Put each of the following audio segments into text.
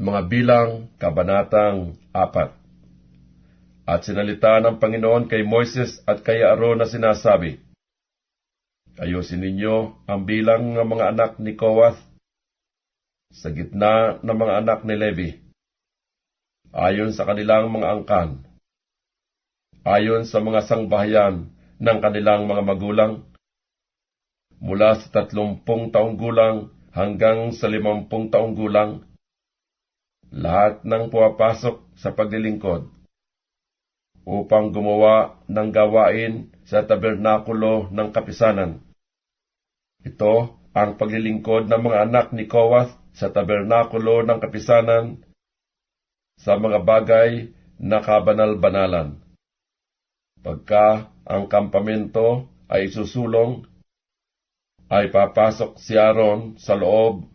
Mga bilang, Kabanatang 4 At sinalita ng Panginoon kay Moises at kay Aaron na sinasabi, Ayusin ninyo ang bilang ng mga anak ni Kowath sa gitna ng mga anak ni Levi, ayon sa kanilang mga angkan, ayon sa mga sangbahayan ng kanilang mga magulang, mula sa tatlumpung taong gulang hanggang sa limampung taong gulang, lahat ng pumapasok sa paglilingkod upang gumawa ng gawain sa tabernakulo ng kapisanan. Ito ang paglilingkod ng mga anak ni Kowath sa tabernakulo ng kapisanan sa mga bagay na kabanal-banalan. Pagka ang kampamento ay susulong, ay papasok si Aaron sa loob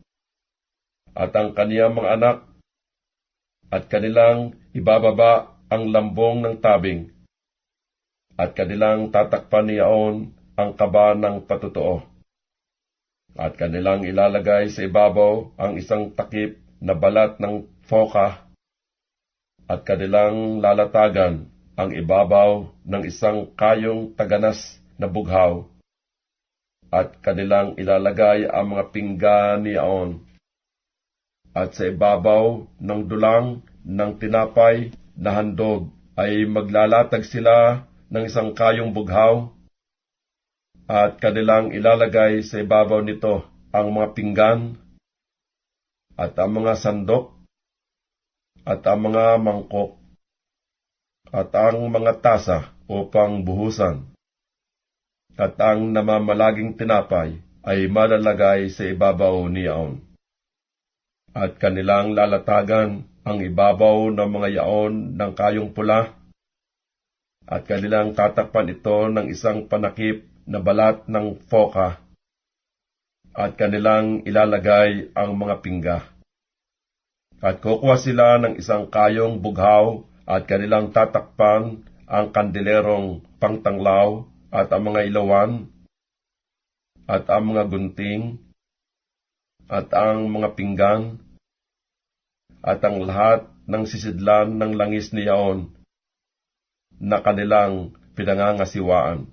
at ang kaniyang mga anak at kanilang ibababa ang lambong ng tabing at kanilang tatakpan niyaon ang kaba ng patutuo at kanilang ilalagay sa ibabaw ang isang takip na balat ng foka at kanilang lalatagan ang ibabaw ng isang kayong taganas na bughaw at kanilang ilalagay ang mga pinggan ni Aon at sa ibabaw ng dulang ng tinapay na handog ay maglalatag sila ng isang kayong bughaw at kanilang ilalagay sa ibabaw nito ang mga pinggan at ang mga sandok at ang mga mangkok at ang mga tasa upang buhusan at ang namamalaging tinapay ay malalagay sa ibabaw ni Yaon. At kanilang lalatagan ang ibabaw ng mga yaon ng kayong pula, at kanilang tatakpan ito ng isang panakip na balat ng foka at kanilang ilalagay ang mga pingga. At kukuha sila ng isang kayong bughaw at kanilang tatakpan ang kandilerong pangtanglaw at ang mga ilawan at ang mga gunting at ang mga pinggan at ang lahat ng sisidlan ng langis ni Yaon na kanilang pinangangasiwaan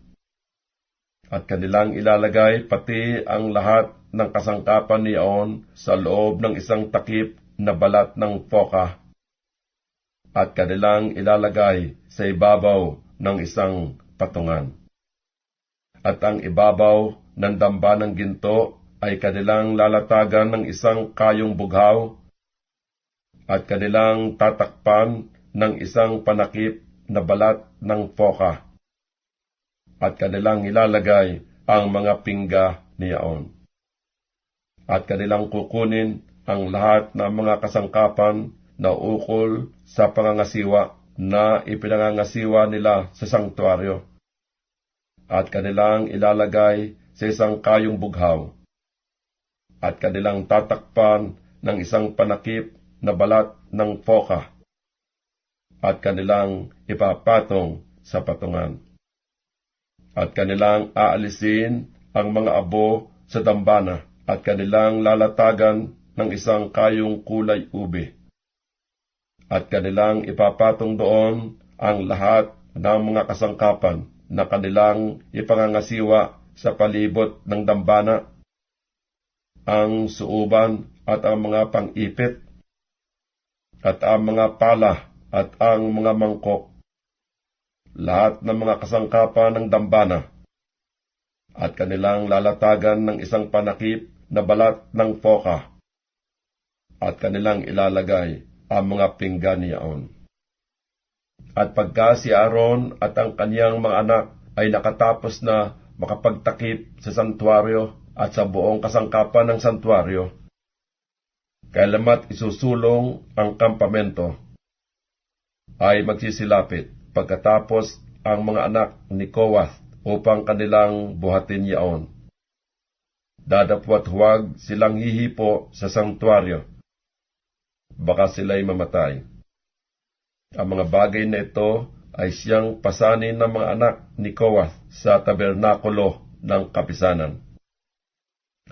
at kanilang ilalagay pati ang lahat ng kasangkapan ni Aon sa loob ng isang takip na balat ng foka at kanilang ilalagay sa ibabaw ng isang patungan. At ang ibabaw ng damba ng ginto ay kanilang lalatagan ng isang kayong bughaw at kanilang tatakpan ng isang panakip na balat ng foka at kanilang ilalagay ang mga pingga ni Yaon. At kanilang kukunin ang lahat ng mga kasangkapan na ukol sa pangangasiwa na ipinangangasiwa nila sa sangtuaryo. At kanilang ilalagay sa isang kayong bughaw. At kanilang tatakpan ng isang panakip na balat ng foka. At kanilang ipapatong sa patungan at kanilang aalisin ang mga abo sa dambana at kanilang lalatagan ng isang kayong kulay ube. At kanilang ipapatong doon ang lahat ng mga kasangkapan na kanilang ipangangasiwa sa palibot ng dambana, ang suuban at ang mga pang-ipit, at ang mga pala at ang mga mangkok lahat ng mga kasangkapan ng dambana, at kanilang lalatagan ng isang panakip na balat ng foka, at kanilang ilalagay ang mga pinggan niyaon. At pagka si Aaron at ang kaniyang mga anak ay nakatapos na makapagtakip sa santuario at sa buong kasangkapan ng santuario, kailama't isusulong ang kampamento, ay magsisilapit pagkatapos ang mga anak ni Kowath upang kanilang buhatin yaon. Dadapwat huwag silang hihipo sa sanktuaryo. Baka sila'y mamatay. Ang mga bagay na ito ay siyang pasanin ng mga anak ni Kowath sa tabernakulo ng kapisanan.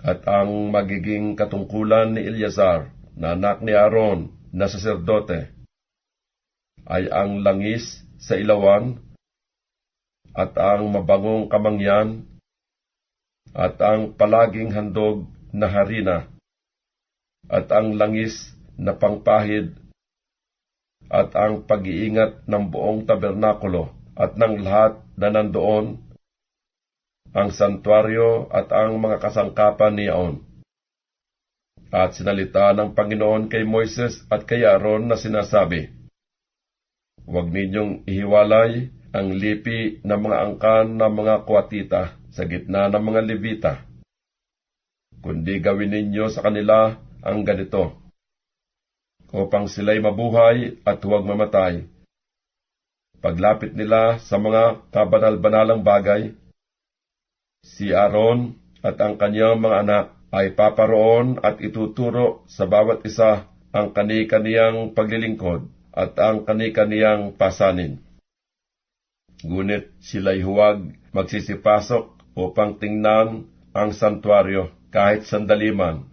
At ang magiging katungkulan ni Eleazar na anak ni Aaron na saserdote ay ang langis sa ilawan at ang mabangong kamangyan at ang palaging handog na harina at ang langis na pangpahid at ang pag-iingat ng buong tabernakulo at ng lahat na nandoon, ang santuaryo at ang mga kasangkapan niyaon. At sinalita ng Panginoon kay Moises at kay Aaron na sinasabi, Huwag ninyong ihiwalay ang lipi ng mga angkan ng mga kwatita sa gitna ng mga Levita, kundi gawin ninyo sa kanila ang ganito, upang sila'y mabuhay at huwag mamatay. Paglapit nila sa mga kabanal-banalang bagay, si Aaron at ang kanyang mga anak ay paparoon at ituturo sa bawat isa ang kani-kaniyang paglilingkod at ang kani-kaniyang pasanin. Ngunit sila'y huwag magsisipasok upang tingnan ang santuaryo kahit sandali man.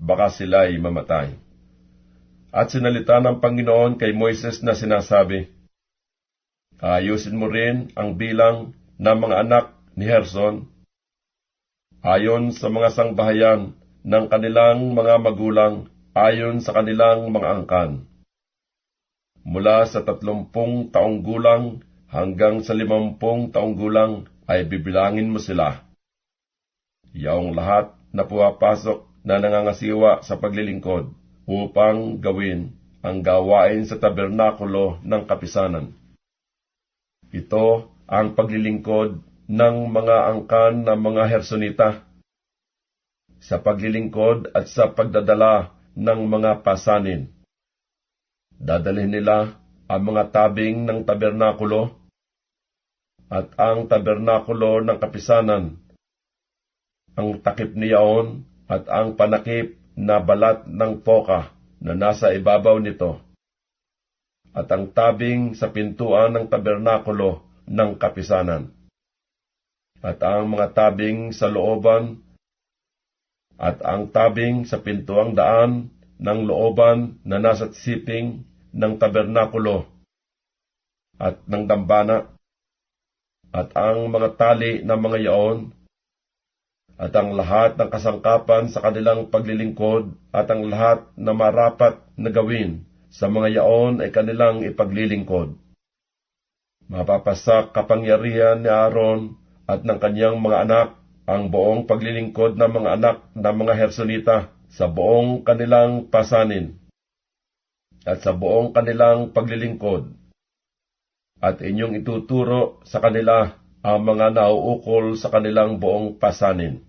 Baka sila'y mamatay. At sinalita ng Panginoon kay Moises na sinasabi, Ayusin mo rin ang bilang ng mga anak ni Herson ayon sa mga sangbahayan ng kanilang mga magulang ayon sa kanilang mga angkan. Mula sa tatlumpung taong gulang hanggang sa limampung taong gulang ay bibilangin mo sila. Yaong lahat na pumapasok na nangangasiwa sa paglilingkod upang gawin ang gawain sa tabernakulo ng kapisanan. Ito ang paglilingkod ng mga angkan ng mga Hersonita sa paglilingkod at sa pagdadala ng mga pasanin. Dadalhin nila ang mga tabing ng tabernakulo at ang tabernakulo ng kapisanan, ang takip niyaon at ang panakip na balat ng poka na nasa ibabaw nito, at ang tabing sa pintuan ng tabernakulo ng kapisanan, at ang mga tabing sa looban, at ang tabing sa pintuang daan ng looban na nasa siping ng tabernakulo, at ng dambana, at ang mga tali ng mga yaon, at ang lahat ng kasangkapan sa kanilang paglilingkod, at ang lahat na marapat na gawin sa mga yaon ay kanilang ipaglilingkod. Mapapasak kapangyarihan ni Aaron at ng kanyang mga anak ang buong paglilingkod ng mga anak ng mga Hersonita sa buong kanilang pasanin at sa buong kanilang paglilingkod at inyong ituturo sa kanila ang mga nauukol sa kanilang buong pasanin.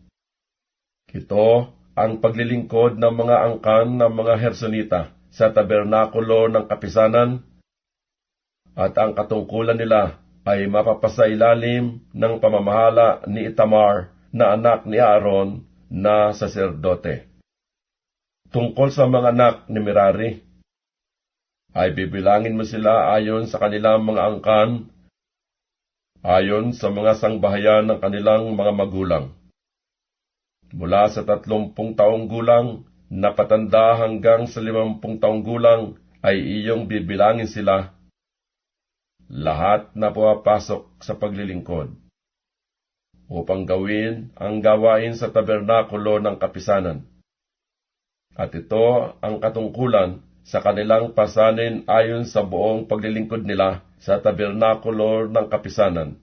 Ito ang paglilingkod ng mga angkan ng mga Hersonita sa tabernakulo ng kapisanan at ang katungkulan nila ay mapapasailalim ng pamamahala ni Itamar na anak ni Aaron na saserdote. Tungkol sa mga anak ni Merari, ay bibilangin mo sila ayon sa kanilang mga angkan, ayon sa mga sangbahayan ng kanilang mga magulang. Mula sa tatlumpung taong gulang na patanda hanggang sa limampung taong gulang ay iyong bibilangin sila, lahat na pumapasok sa paglilingkod, upang gawin ang gawain sa tabernakulo ng kapisanan. At ito ang katungkulan sa kanilang pasanin ayon sa buong paglilingkod nila sa tabernakulo ng kapisanan.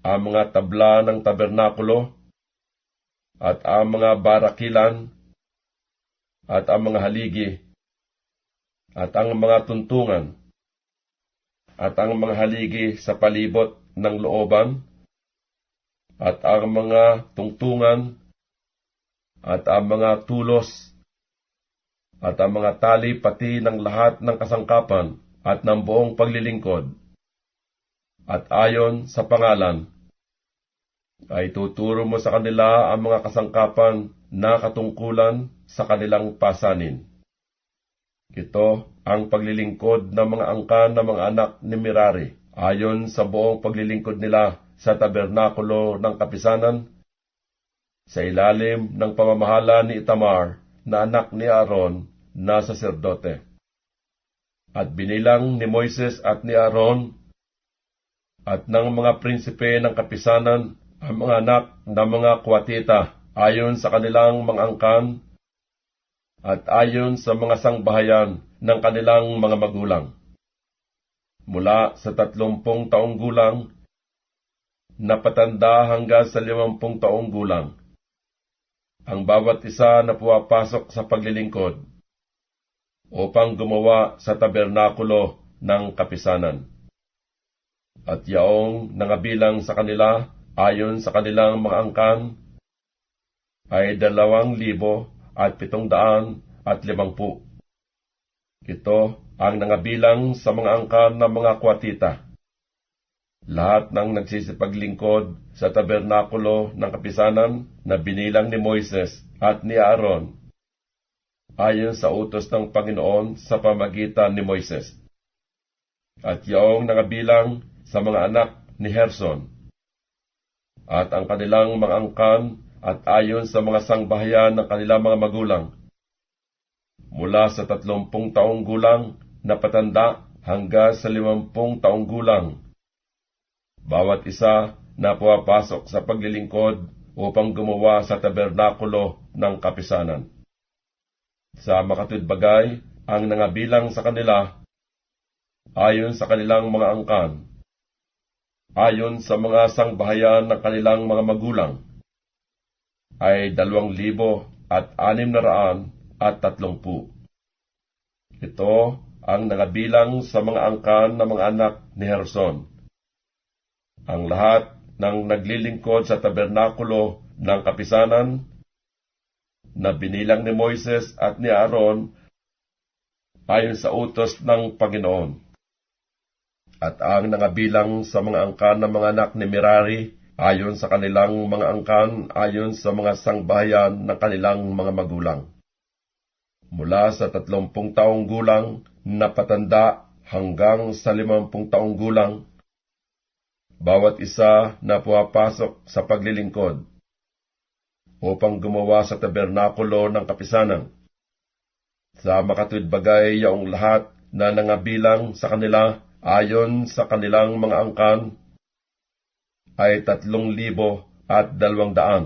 Ang mga tabla ng tabernakulo at ang mga barakilan at ang mga haligi at ang mga tuntungan at ang mga haligi sa palibot ng looban at ang mga tungtungan at ang mga tulos at ang mga tali pati ng lahat ng kasangkapan at ng buong paglilingkod. At ayon sa pangalan, ay tuturo mo sa kanila ang mga kasangkapan na katungkulan sa kanilang pasanin. Ito ang paglilingkod ng mga angkan ng mga anak ni Mirari, ayon sa buong paglilingkod nila sa tabernakulo ng kapisanan, sa ilalim ng pamamahala ni Itamar na anak ni Aaron na saserdote. At binilang ni Moises at ni Aaron at ng mga prinsipe ng kapisanan ang mga anak ng mga kwatita ayon sa kanilang mga angkan at ayon sa mga sangbahayan ng kanilang mga magulang. Mula sa tatlumpong taong gulang, napatanda hanggang sa limampung taong gulang. Ang bawat isa na puwapasok sa paglilingkod upang gumawa sa tabernakulo ng kapisanan. At yaong nangabilang sa kanila ayon sa kanilang mga angkan ay dalawang libo at pitong daan at limangpu. Ito ang nangabilang sa mga angkan ng mga kwatita. Lahat ng nagsisipaglingkod sa tabernakulo ng kapisanan na binilang ni Moises at ni Aaron, ayon sa utos ng Panginoon sa pamagitan ni Moises. At yaong nangabilang sa mga anak ni Herson, at ang kanilang mga angkan at ayon sa mga sangbahayan ng kanilang mga magulang, mula sa tatlumpung taong gulang na patanda hanggang sa limampung taong gulang. Bawat isa na pumapasok sa paglilingkod upang gumawa sa tabernakulo ng kapisanan. Sa makatudbagay, ang nangabilang sa kanila ayon sa kanilang mga angkan, ayon sa mga sangbahayan ng kanilang mga magulang, ay dalawang libo at anim na raan at tatlongpu. Ito ang nangabilang sa mga angkan ng mga anak ni Herson. Ang lahat ng naglilingkod sa tabernakulo ng kapisanan na binilang ni Moises at ni Aaron ayon sa utos ng Panginoon. At ang nangabilang sa mga angkan ng mga anak ni Merari ayon sa kanilang mga angkan ayon sa mga sangbahayan ng kanilang mga magulang. Mula sa tatlumpung taong gulang na patanda hanggang sa limampung taong gulang, bawat isa na pumapasok sa paglilingkod upang gumawa sa tabernakulo ng kapisanan. Sa makatudbagay yaong lahat na nangabilang sa kanila ayon sa kanilang mga angkan ay tatlong libo at dalawang daan.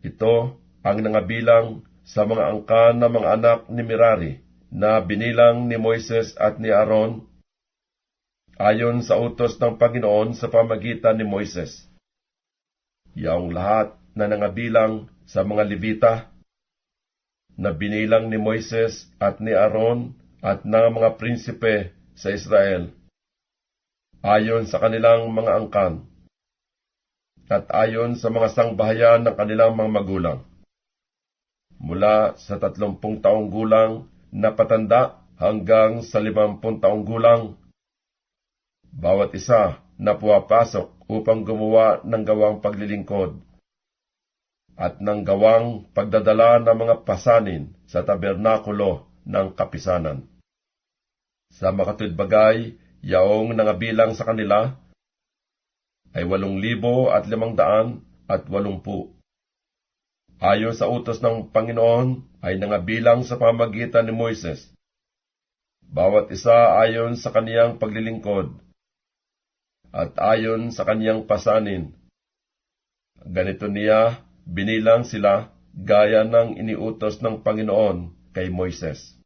Ito ang nangabilang sa mga angkan ng mga anak ni Mirari na binilang ni Moises at ni Aaron ayon sa utos ng Panginoon sa pamagitan ni Moises. Yaong lahat na nangabilang sa mga Levita na binilang ni Moises at ni Aaron at ng mga prinsipe sa Israel ayon sa kanilang mga angkan at ayon sa mga sangbahayan ng kanilang mga magulang. Mula sa tatlumpung taong gulang na patanda hanggang sa limampung taong gulang, bawat isa na puwapasok upang gumawa ng gawang paglilingkod at ng gawang pagdadala ng mga pasanin sa tabernakulo ng kapisanan. Sa makatudbagay, yaong nangabilang sa kanila ay walong libo at limang daan at walumpu. Ayon sa utos ng Panginoon ay nangabilang sa pamagitan ni Moises. Bawat isa ayon sa kaniyang paglilingkod at ayon sa kaniyang pasanin. Ganito niya binilang sila gaya ng iniutos ng Panginoon kay Moises.